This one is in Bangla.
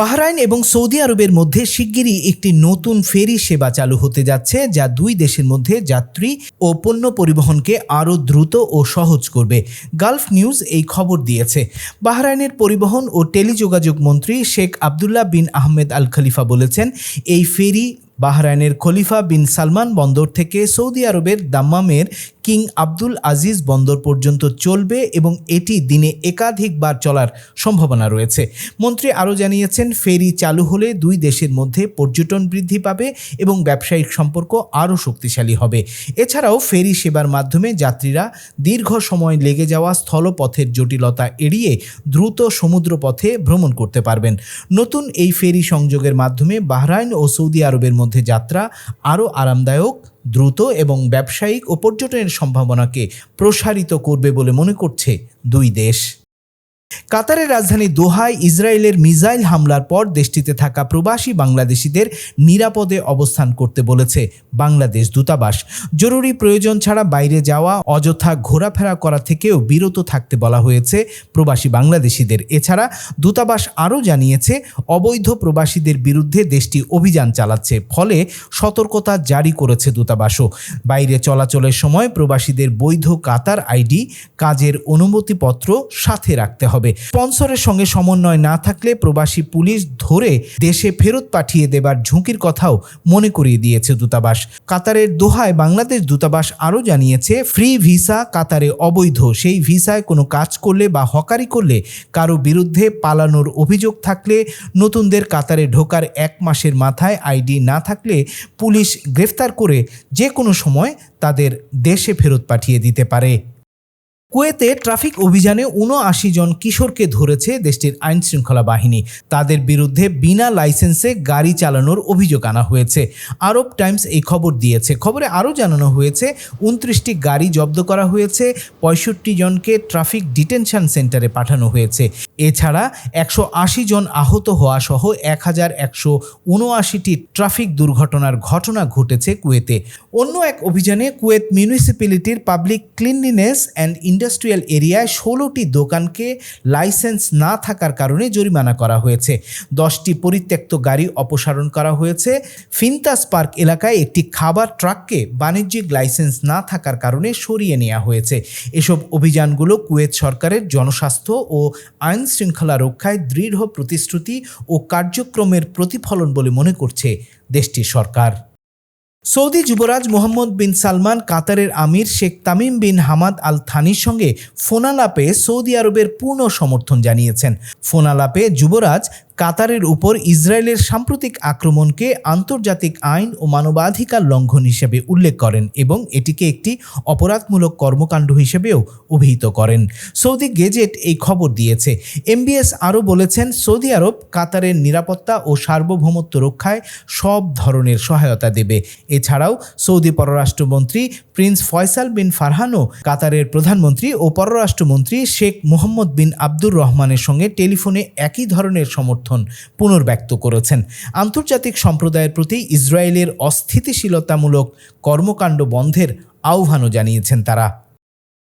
বাহরাইন এবং সৌদি আরবের মধ্যে শিগগিরই একটি নতুন ফেরি সেবা চালু হতে যাচ্ছে, যা দুই দেশের মধ্যে যাত্রী ও পণ্য পরিবহনকে আরও দ্রুত ও সহজ করবে। গালফ নিউজ এই খবর দিয়েছে। বাহরাইনের পরিবহন ও টেলিযোগাযোগ মন্ত্রী শেখ আবদুল্লাহ বিন আহমেদ আল খলিফা বলেছেন, এই ফেরি বাহরাইনের খলিফা বিন সালমান বন্দর থেকে সৌদি আরবের দাম্মামের কিং আব্দুল আজিজ বন্দর পর্যন্ত চলবে এবং এটি দিনে একাধিকবার চলার সম্ভাবনা রয়েছে। মন্ত্রী আরও জানিয়েছেন, ফেরি চালু হলে দুই দেশের মধ্যে পর্যটন বৃদ্ধি পাবে এবং ব্যবসায়িক সম্পর্ক আরও শক্তিশালী হবে। এছাড়াও ফেরি সেবার মাধ্যমে যাত্রীরা দীর্ঘ সময় লেগে যাওয়া স্থলপথের জটিলতা এড়িয়ে দ্রুত সমুদ্রপথে ভ্রমণ করতে পারবেন। নতুন এই ফেরি সংযোগের মাধ্যমে বাহরাইন ও সৌদি আরবের মধ্যে যাত্রা আরও আরামদায়ক দ্রুত এবং ব্যবসায়িক ও পর্যটনের সম্ভাবনাকে প্রসারিত করবে বলে মনে করছে দুই দেশ। কাতারের রাজধানী দোহায় ইসরায়েলের মিসাইল হামলার পর দেশটিতে থাকা প্রবাসী বাংলাদেশিদের নিরাপদে অবস্থান করতে বলেছে বাংলাদেশ দূতাবাস। জরুরি প্রয়োজন ছাড়া বাইরে যাওয়া, অযথা ঘোরাফেরা করা থেকেও বিরত থাকতে বলা হয়েছে প্রবাসী বাংলাদেশিদের। এছাড়া দূতাবাস আরও জানিয়েছে, অবৈধ প্রবাসীদের বিরুদ্ধে দেশটি অভিযান চালাচ্ছে, ফলে সতর্কতা জারি করেছে দূতাবাসও। বাইরে চলাচলের সময় প্রবাসীদের বৈধ কাতার আইডি, কাজের অনুমতিপত্র সাথে রাখতে হবে। স্পন্সরের সঙ্গে সমন্বয় না থাকলে প্রবাসী পুলিশ ধরে দেশে ফেরত পাঠিয়ে দেবার ঝুঁকির কথাও মনে করিয়ে দিয়েছে দূতাবাস। কাতারের দোহায় বাংলাদেশ দূতাবাস আরও জানিয়েছে, ফ্রি ভিসা কাতারে অবৈধ। সেই ভিসায় কোনো কাজ করলে বা হকারি করলে কারও বিরুদ্ধে পালানোর অভিযোগ থাকলে নতুনদের কাতারে ঢোকার এক মাসের মাথায় আইডি না থাকলে পুলিশ গ্রেফতার করে যে কোনো সময় তাদের দেশে ফেরত পাঠিয়ে দিতে পারে। কুয়েতে ট্রাফিক অভিযানে উনআশি জন কিশোরকে ধরেছে দেশটির আইন শৃঙ্খলা বাহিনী। তাদের বিরুদ্ধে বিনা লাইসেন্সে গাড়ি চালানোর অভিযোগ আনা হয়েছে। আরব টাইমস এই খবর দিয়েছে। খবরে আরও জানানো হয়েছে উনত্রিশটি গাড়ি জব্দ করা হয়েছে, পঁয়ষট্টি জনকে ট্রাফিক ডিটেনশন সেন্টারে পাঠানো হয়েছে। এছাড়া একশো আশি জন আহত হওয়া সহ এক হাজার একশো উনআশিটি ট্রাফিক দুর্ঘটনার ঘটনা ঘটেছে কুয়েতে। অন্য এক অভিযানে কুয়েত মিউনিসিপ্যালিটির পাবলিক ক্লিনলিনেস অ্যান্ড ইন্ডাস্ট্রিয়াল এরিয়ায় ষোলোটি দোকানকে লাইসেন্স না থাকার কারণে জরিমানা করা হয়েছে। দশটি পরিত্যক্ত গাড়ি অপসারণ করা হয়েছে। ফিনতাস পার্ক এলাকায় একটি খাবার ট্রাককে বাণিজ্যিক লাইসেন্স না থাকার কারণে সরিয়ে নেওয়া হয়েছে। এসব অভিযানগুলো কুয়েত সরকারের জনস্বাস্থ্য ও আইন শৃঙ্খলা রক্ষায় দৃঢ় প্রতিশ্রুতি ও কার্যক্রমের প্রতিফলন বলে মনে করছে দেশটির সরকার। সৌদি যুবরাজ মোহাম্মদ বিন সালমান কাতারের আমির Sheikh Tamim bin Hamad Al থানির সঙ্গে ফোনালাপে সৌদি আরবের পূর্ণ সমর্থন জানিয়েছেন। ফোনালাপে যুবরাজ কাতারের উপর ইসরায়েলের সাম্প্রতিক আক্রমণকে আন্তর্জাতিক আইন ও মানবাধিকার লঙ্ঘন হিসেবে উল্লেখ করেন এবং এটিকে একটি অপরাধমূলক কর্মকাণ্ড হিসেবেও অভিহিত করেন। সৌদি গেজেট এই খবর দিয়েছে। এমবিএস আরও বলেছেন, সৌদি আরব কাতারের নিরাপত্তা ও সার্বভৌমত্ব রক্ষায় সব ধরনের সহায়তা দেবে। এছাড়াও সৌদি পররাষ্ট্রমন্ত্রী প্রিন্স ফয়সাল বিন ফারহানও কাতারের প্রধানমন্ত্রী ও পররাষ্ট্রমন্ত্রী শেখ মোহাম্মদ বিন আব্দুর রহমানের সঙ্গে টেলিফোনে একই ধরনের সমর্থন পুনর্ব্যক্ত করেছেন। আন্তর্জাতিক সম্প্রদায়ের প্রতি ইসরায়েলের অস্থিতিশীলতামূলক কর্মকাণ্ড বন্ধের আহ্বানও জানিয়েছেন তারা।